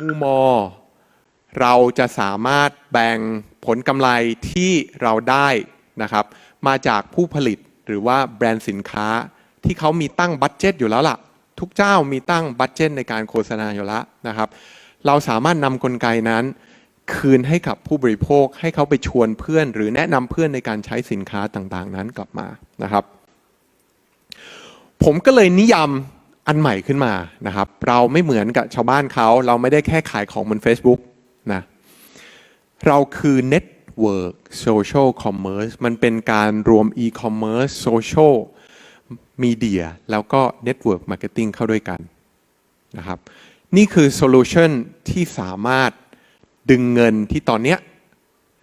มูมอ เราจะสามารถแบ่งผลกำไรที่เราได้นะครับ มาจากผู้ผลิตหรือว่าแบรนด์สินค้าที่เขามีตั้งบัตเจตอยู่แล้วล่ะ ทุกเจ้ามีตั้งบัตเจตในการโฆษณาอยู่แล้วนะครับ เราสามารถนำกลไกนั้น คืนให้กับผู้บริโภคให้เขาไปชวนเพื่อน หรือแนะนำเพื่อนในการใช้สินค้าต่างๆ นั้นกลับมานะครับ ผมก็เลยนิยาม อันใหม่ขึ้นมานะครับ เราไม่เหมือนกับชาวบ้านเขาเราไม่ได้แค่ขายของบน Facebook นะเราคือ Network Social Commerce มันเป็นการรวม E-commerce Social Media แล้วก็ Network Marketing เข้าด้วยกันนะครับ นี่คือโซลูชันที่สามารถดึงเงินที่ตอนนี้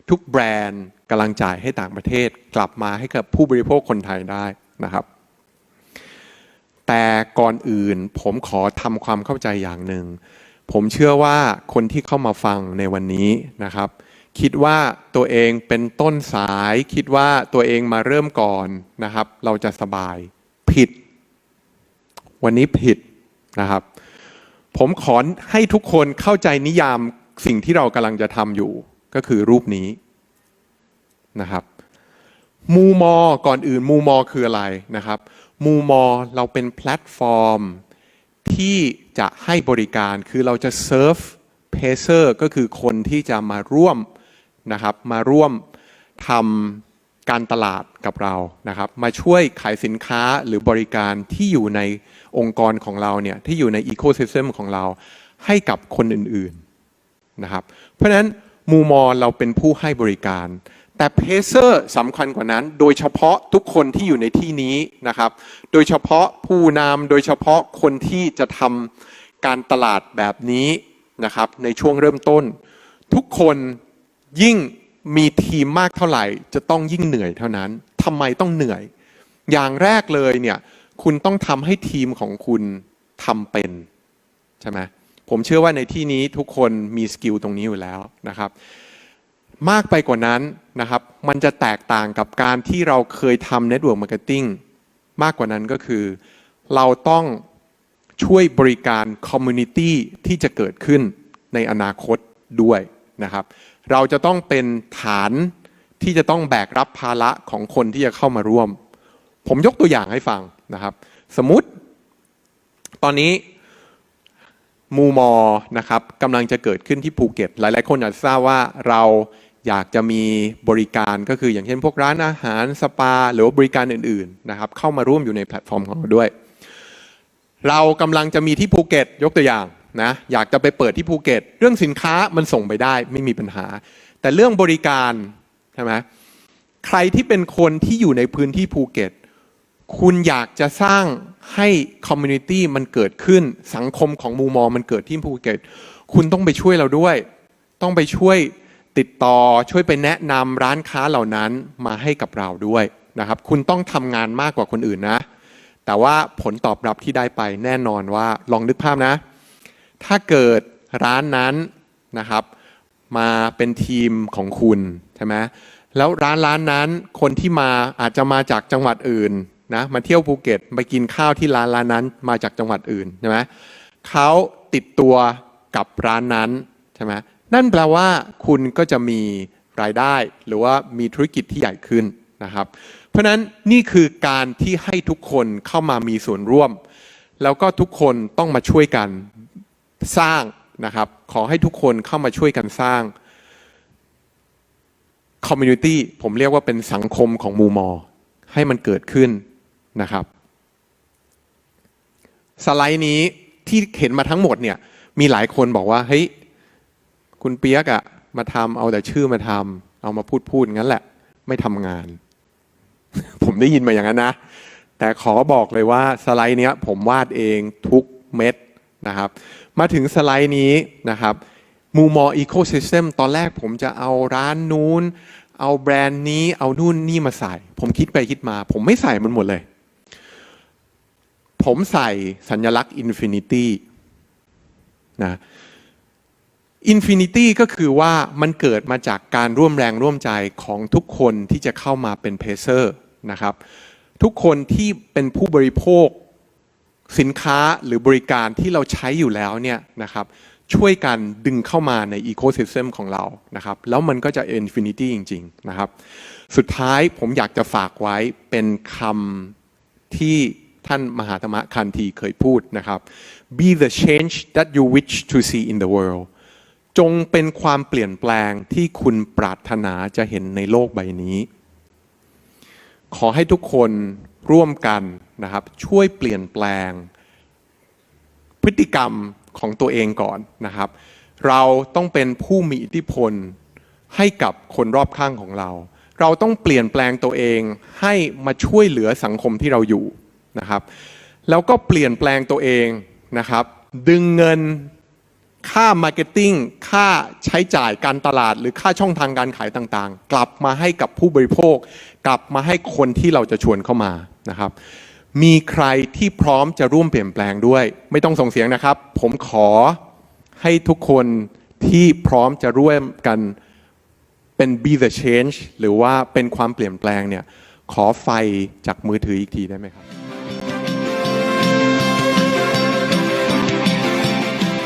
ทุกแบรนด์กำลังจ่ายให้ต่างประเทศ กลับมาให้กับผู้บริโภคคนไทยได้นะครับ แต่ก่อนอื่นผมขอทำความเข้าใจอย่างหนึ่ง ผมเชื่อว่าคนที่เข้ามาฟังในวันนี้นะครับ คิดว่าตัวเองเป็นต้นสาย คิดว่าตัวเองมาเริ่มก่อนนะครับ เราจะสบายผิด วันนี้ผิดนะครับ ผมขอให้ทุกคนเข้าใจนิยามสิ่งที่เรากำลังจะทำอยู่ ก็คือรูปนี้นะครับ มูมอก่อนอื่นมูมอคืออะไรนะครับมูมอเราเป็นแพลตฟอร์ม ที่จะให้บริการคือเราจะเซิร์ฟเพเซอร์ก็คือคนที่จะมาร่วมนะครับมาร่วมทำการตลาดกับเรานะครับ มาช่วยขายสินค้าหรือบริการที่อยู่ในองค์กรของเราเนี่ยที่อยู่ในอีโคซิสเต็มของเราให้กับคนอื่นๆนะครับ เพราะฉะนั้นมูมอเราเป็นผู้ให้บริการ แต่เพเซอร์สำคัญกว่านั้น โดยเฉพาะทุกคนที่อยู่ในที่นี้นะครับ โดยเฉพาะผู้นำโดยเฉพาะคนที่จะทำการตลาดแบบนี้นะครับ ในช่วงเริ่มต้น ทุกคนยิ่งมีทีมมากเท่าไหร่ จะต้องยิ่งเหนื่อยเท่านั้นทำไมต้องเหนื่อย อย่างแรกเลยเนี่ยคุณต้องทำให้ทีมของคุณทำเป็นใช่ไหมผมเชื่อว่าในที่นี้ทุกคนมีสกิลตรงนี้อยู่แล้วนะครับ มากไปกว่านั้นนะครับ มันจะแตกต่างกับการที่เราเคยทำ Network Marketing มากกว่านั้นก็คือ เราต้องช่วยบริการ Community ที่จะเกิดขึ้นในอนาคตด้วยนะครับ เราจะต้องเป็นฐานที่จะต้องแบกรับภาระของคนที่จะเข้ามาร่วม ผมยกตัวอย่างให้ฟังนะครับ สมมติ ตอนนี้ มูมอนะครับกำลังจะเกิดขึ้นที่ภูเก็ต หลาย ๆ คนอยากทราบว่าเราอยากจะมีบริการก็คืออย่างเช่นพวกร้านอาหารสปา หรือว่าบริการอื่น ๆ นะครับ เข้ามาร่วมอยู่ในแพลตฟอร์มของเราด้วย เรากำลังจะมีที่ภูเก็ต ยกตัวอย่างนะอยากจะไปเปิดที่ภูเก็ต เรื่องสินค้ามันส่งไปได้ไม่มีปัญหา แต่เรื่องบริการใช่ไหมใครที่เป็นคนที่อยู่ในพื้นที่ภูเก็ต คุณอยากจะสร้างให้คอมมูนิตี้มันเกิดขึ้นสังคมของมูมอมันเกิดที่ภูเก็ตคุณต้องไปช่วยเราด้วย ต้องไปช่วยติดต่อช่วยไปแนะนำร้านค้าเหล่านั้นมาให้กับเราด้วยนะครับ คุณต้องทำงานมากกว่าคนอื่นนะ แต่ว่าผลตอบรับที่ได้ไปแน่นอนว่าลองนึกภาพนะ ถ้าเกิดร้านนั้นนะครับ มาเป็นทีมของคุณใช่ไหมแล้วร้านร้านนั้นคนที่มาอาจจะมาจากจังหวัดอื่น นะมาเที่ยวภูเก็ตไปกินข้าวที่ร้านร้านนั้นมาจากจังหวัดอื่นใช่ไหมเขาติดตัวกับร้านนั้นใช่ไหมนั่นแปลว่าคุณก็จะมีรายได้หรือว่ามีธุรกิจที่ใหญ่ขึ้นนะครับ เพราะฉะนั้นนี่คือการที่ให้ทุกคนเข้ามามีส่วนร่วม แล้วก็ทุกคนต้องมาช่วยกันสร้างนะครับ ขอให้ทุกคนเข้ามาช่วยกันสร้างคอมมูนิตี้ผมเรียกว่าเป็นสังคมของมูมอ ให้มันเกิดขึ้น นะครับ สไลด์นี้ที่เห็นมาทั้งหมดเนี่ย มีหลายคนบอกว่าเฮ้ยคุณเปียกอะมาทำเอาแต่ชื่อมาทำเอามาพูดพูดงั้นแหละ ไม่ทำงาน ผมได้ยินมาอย่างนั้นนะ แต่ขอบอกเลยว่าสไลด์เนี้ยผมวาดเองทุกเม็ดนะครับ มาถึงสไลด์นี้นะครับมูมออีโคซิสเต็มตอนแรกผมจะเอาร้านนู้น เอาแบรนด์นี้ เอานู่นนี่มาใส่ ผมคิดไปคิดมา ผมไม่ใส่มันหมดเลย ผมใส่สัญลักษณ์ Infinity นะ Infinity ก็คือว่ามันเกิดมาจากการร่วมแรงร่วมใจของทุกคนที่จะเข้ามาเป็นเพเซอร์นะครับ ทุกคนที่เป็นผู้บริโภคสินค้าหรือบริการที่เราใช้อยู่แล้วเนี่ยนะครับช่วยกันดึงเข้ามาในอีโค y ิส e m ของเรานะครับ แล้วมันก็จะ infinity จริง ๆ นะครับ สุดท้ายผมอยากจะฝากไว้เป็นคำที่ ท่านมหาธรรมคันธีเคยพูดนะครับ be the change that you wish to see in the world จงเป็นความเปลี่ยนแปลงที่คุณปรารถนาจะเห็นในโลกใบนี้ ขอให้ทุกคนร่วมกันนะครับ ช่วยเปลี่ยนแปลง พฤติกรรมของตัวเองก่อนนะครับ เราต้องเป็นผู้มีอิทธิพลให้กับคนรอบข้างของเรา เราต้องเปลี่ยนแปลงตัวเองให้มาช่วยเหลือสังคมที่เราอยู่ นะครับ แล้วก็เปลี่ยนแปลงตัวเองนะครับ ดึงเงินค่ามาร์เก็ตติ้งค่าใช้จ่ายการตลาด หรือค่าช่องทางการขายต่างๆ กลับมาให้กับผู้บริโภค กลับมาให้คนที่เราจะชวนเข้ามานะครับ มีใครที่พร้อมจะร่วมเปลี่ยนแปลงด้วย ไม่ต้องส่งเสียงนะครับ ผมขอให้ทุกคนที่พร้อมจะร่วมกันเป็น be the change หรือว่าเป็นความเปลี่ยนแปลงเนี่ย ขอไฟจากมือถืออีกทีได้ไหมครับ